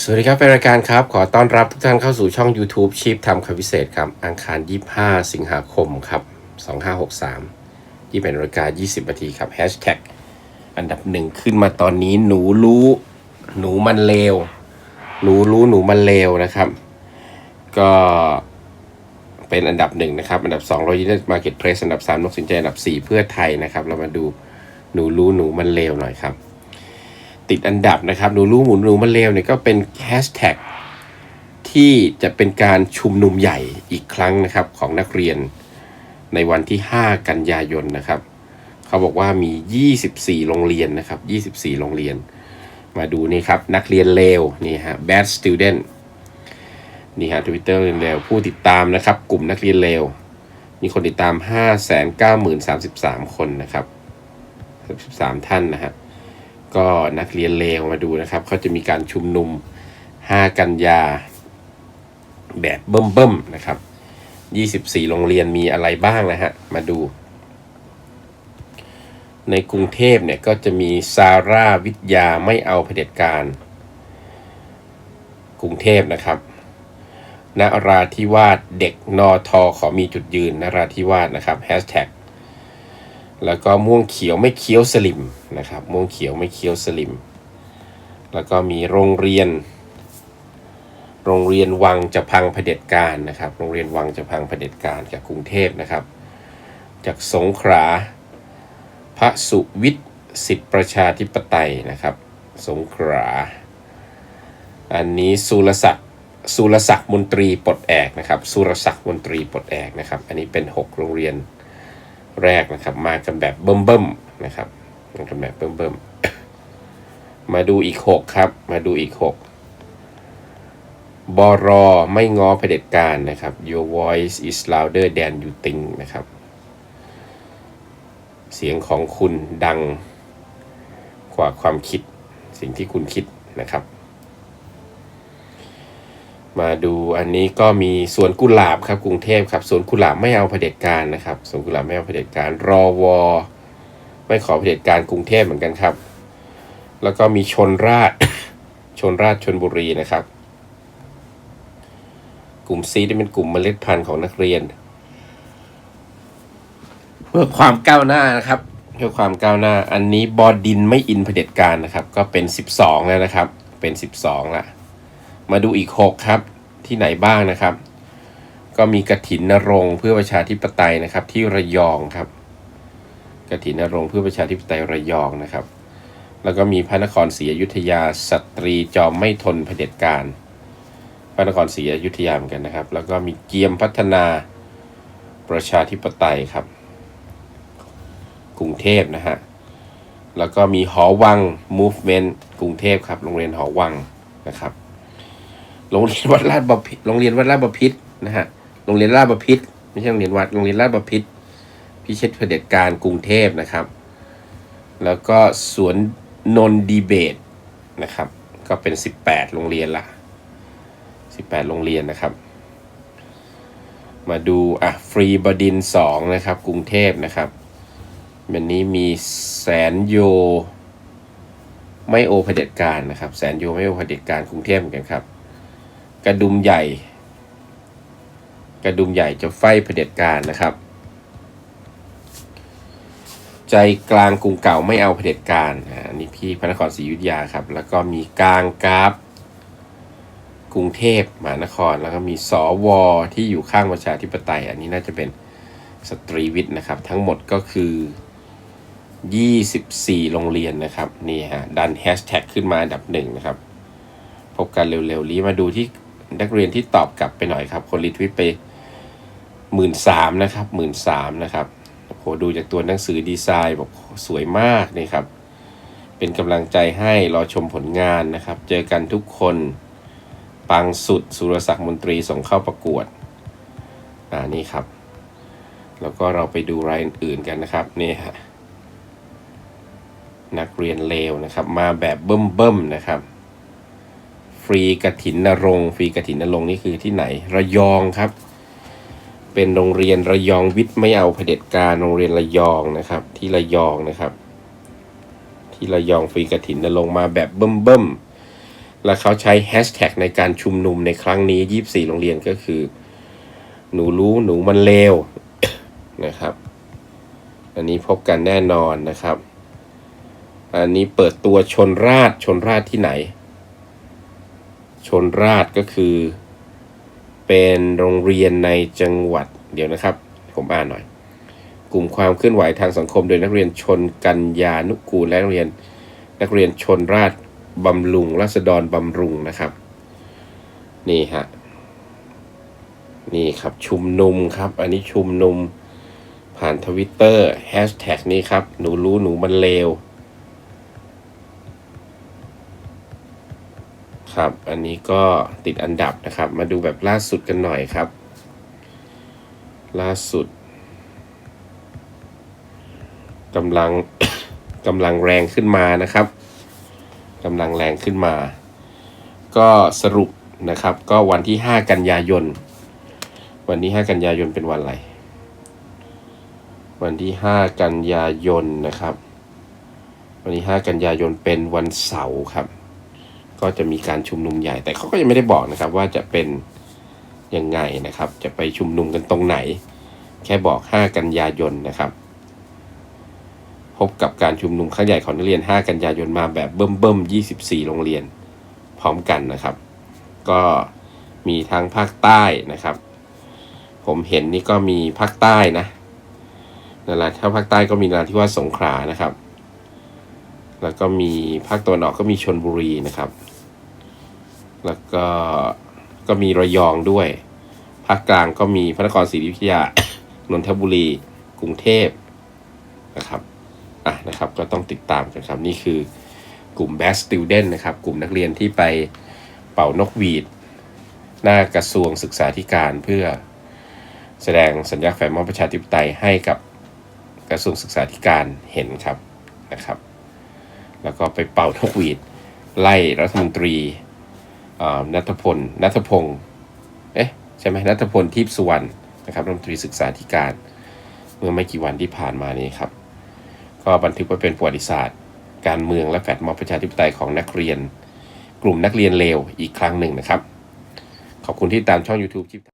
สวัสดีครับเป็นรายการครับ ขอต้อนรับทุกท่านเข้าสู่ช่อง YouTube ชีพทำคำพิเศษครับอังคาร 25 สิงหาคมครับ 2563 ที่เป็นรายการ 20นาทีครับแฮชแท็กอันดับหนึ่งขึ้นมาตอนนี้หนูรู้ หนูมันเลว หนูรู้หนูมันเลวนะครับ ก็เป็นอันดับหนึ่งนะครับ อันดับ2 Royal Market Place อันดับ3นกสินใจอันดับ4เพื่อไทยนะครับ เรามาดูหนูรู้หนูมันเลวหน่อยครับ ติดอันดับนะครับหนูรู้หมุนหนูมันเลวเนี่ยก็เป็นแฮชแท็กที่จะเป็นการชุมนุมใหญ่อีกครั้งนะครับของนักเรียนในวันที่ 5 กันยายนนะครับ เขาบอกว่ามี 24 โรงเรียนนะครับ 24 โรงเรียน มาดูนี่ครับ นักเรียนเลวนี่ฮะ bad student นี่ฮะทวิตเตอร์เรียนเลวผู้ติดตามนะครับ กลุ่มนักเรียนเลวมีคนติดตาม 5 9 0 3 3 คนนะครับ33ท่านนะฮะ ก็นักเรียนเลวมาดูนะครับเขาจะมีการชุมนุม 5 กันยา แบบเบิ่มๆนะครับ 24 โรงเรียนมีอะไรบ้างนะฮะ มาดู ในกรุงเทพเนี่ยก็จะมีซาร่าวิทยาไม่เอาเผด็จการ กรุงเทพนะครับนราธิวาสเด็กนอทอขอมีจุดยืนนราธิวาสนะครับแฮชแท็ก แล้วก็ม่วงเขียวไม่เคี้ยวสลิมนะครับ ม่วงเขียวไม่เคี้ยวสลิม แล้วก็มีโรงเรียน โรงเรียนวังจะพังเผด็จการนะครับ โรงเรียนวังจะพังเผด็จการจากกรุงเทพนะครับ จากสงขลาพระสุวิทย์สิทธิประชาธิปไตยนะครับ สงขลาอันนี้สุรศักดิ์สุรศักดิ์มนตรีปลดแอกนะครับ สุรศักดิ์มนตรีปลดแอกนะครับ อันนี้เป็น 6 โรงเรียน แรกนะครับ มากันแบบเบิ่มๆนะครับมากันแบบเบิ่มๆมาดูอีกหกครับ มาดูอีกหกบอรอไม่ง้อเผด็จการนะครับ Your voice is louder than you think นะครับ เสียงของคุณดังกว่าความคิดสิ่งที่คุณคิดนะครับ มาดูอันนี้ก็มีสวนกุหลาบครับกรุงเทพครับสวนกุหลาบไม่เอาเผด็จการนะครับสวนกุหลาบไม่เอาเผด็จการรอวอไม่ขอเผด็จการกรุงเทพเหมือนกันครับ แล้วก็มีชนราชชนราชชนบุรีนะครับ กลุ่มซีที่เป็นกลุ่มเมล็ดพันธุ์ของนักเรียน เพื่อความก้าวหน้านะครับ เพื่อความก้าวหน้า อันนี้บอดินไม่อินเผด็จการนะครับ ก็เป็น 12 แล้วนะครับ เป็น 12ละ มาดูอีก 6 ครับ ที่ไหนบ้างนะครับ ก็มีกระถินนรงเพื่อประชาธิปไตยนะครับ ที่ระยองครับกระถินนรงเพื่อประชาธิปไตยระยองนะครับ แล้วก็มีพระนครศรีอยุธยาสตรีจอมไม่ทนเผด็จการพระนครศรีอยุธยาเหมือนกันนะครับ แล้วก็มีเกียมพัฒนาประชาธิปไตยครับ กรุงเทพนะฮะ แล้วก็มีหอวัง movement กรุงเทพครับ โรงเรียนหอวังนะครับ โรงเรียนวัดลาดบพิตรโรงเรียนวัดลาดบพิตรนะฮะโรงเรียนลาดบพิตรไม่ใช่โรงเรียนวัดโรงเรียนลาดบพิตรพิเชษเผด็จการกรุงเทพนะครับ แล้วก็สวนนนดีเบตนะครับ ก็เป็น 18 โรงเรียนละ 18 โรงเรียนนะครับ มาดูอะฟรีบดินทร์2นะครับ กรุงเทพนะครับวันนี้มีแสนโยไม่โอเผด็จการนะครับ แสนโยไม่โอเผด็จการกรุงเทพเหมือนกันครับ กระดุมใหญ่ กระดุมใหญ่จะไฟเผด็จการนะครับ ใจกลางกรุงเก่าไม่เอาเผด็จการอันนี้พี่พระนครศรีอยุธยาครับ แล้วก็มีกลางกราฟกรุงเทพมหานคร แล้วก็มีสวที่อยู่ข้างประชาธิปไตย อันนี้น่าจะเป็นสตรีวิทย์นะครับ ทั้งหมดก็คือ 24 โรงเรียนนะครับ นี่ฮะ ดันแฮชแท็กขึ้นมาอันดับหนึ่งนะครับ พบกันเร็วๆนี้มาดูที่ นักเรียนที่ตอบกลับไปหน่อยครับ คนรีทวิตไปหมื่นสามนะครับหมื่นสามนะครับโอ้โหดูจากตัวหนังสือดีไซน์บอกสวยมากนี่ครับ เป็นกำลังใจให้รอชมผลงานนะครับ เจอกันทุกคนปังสุดสุรศักดิ์มนตรีส่งเข้าประกวดอ่านี่ครับ แล้วก็เราไปดูรายอื่นๆกันนะครับนี่ฮะนักเรียนเลวนะครับ มาแบบเบิ่มๆนะครับ ฟรีกระถินนรงฟรีกระถินนรงนี่คือที่ไหน ระยองครับ เป็นโรงเรียนระยองวิทย์ไม่เอาเผด็จการโรงเรียนระยองนะครับ ที่ระยองนะครับ ที่ระยองฟรีกระถินนรงมาแบบเบิ่มๆและเขาใช้แฮชแท็กในการชุมนุมในครั้งนี้ 24 โรงเรียนก็คือ หนูรู้หนูมันเลวนะครับ อันนี้พบกันแน่นอนนะครับ อันนี้เปิดตัวชนราชชนราชที่ไหน ชนราชก็คือ เป็นโรงเรียนในจังหวัดเดี๋ยวนะครับ ผมอ่านหน่อย กลุ่มความเคลื่อนไหวทางสังคมโดยนักเรียนชนกัญญานุกูลและนักเรียนนักเรียนชนราชบำรุงราษฎรบำรุงนะครับ นี่ฮะนี่ครับชุมนุมครับ อันนี้ชุมนุมผ่านทวิตเตอร์แฮชแท็กนี้ครับ หนูรู้หนูมันเลว ครับ อันนี้ก็ติดอันดับนะครับ มาดูแบบล่าสุดกันหน่อยครับ ล่าสุดกำลังกำลังแรงขึ้นมานะครับกำลังแรงขึ้นมา ก็สรุปนะครับ ก็วันที่ 5 กันยายน วันที่ 5 กันยายนเป็นวันอะไร วันที่ 5 กันยายนนะครับ วันที่ 5 กันยายนเป็นวันเสาร์ครับ ก็จะมีการชุมนุมใหญ่ แต่เขาก็ยังไม่ได้บอกนะครับว่าจะเป็นยังไงนะครับ จะไปชุมนุมกันตรงไหน แค่บอก 5 กันยายนนะครับ พบกับการชุมนุมครั้งใหญ่ของนักเรียน 5 กันยายนมาแบบเบิ่มเบิ่มๆ24 โรงเรียน พร้อมกันนะครับ ก็มีทั้งภาคใต้นะครับ ผมเห็นนี่ก็มีภาคใต้นะนั่นแหละถ้าภาคใต้ก็มีนราธิวาสสงขลานะครับ แล้วก็มีภาคตะวันออกก็มีชนบุรีนะครับ แล้วก็ก็มีระยองด้วย ภาคกลางก็มีพระนครศรีอยุธยานนทบุรี กรุงเทพนะครับอะนะครับก็ต้องติดตามกันครับ นี่คือกลุ่ม Best Student นะครับ กลุ่มนักเรียนที่ไปเป่านกหวีด หน้ากระทรวงศึกษาธิการเพื่อแสดงสัญญาแฝงมอประชาธิปไตยให้กับกระทรวงศึกษาธิการเห็นครับนะครับ แล้วก็ไปเป่านกหวีด ไล่รัฐมนตรีนัทพลนัทพงศ์เอ๊ะใช่ไหมนัทพลทิพสุวรรณนะครับรัฐมนตรีศึกษาธิการ เมื่อไม่กี่วันที่ผ่านมานี้ครับ ก็บันทึกไว้เป็นประวัติศาสตร์ การเมืองและแฟดมอบประชาธิปไตยของนักเรียน กลุ่มนักเรียนเลวอีกครั้งหนึ่งนะครับ ขอบคุณที่ตามช่อง YouTube ชิป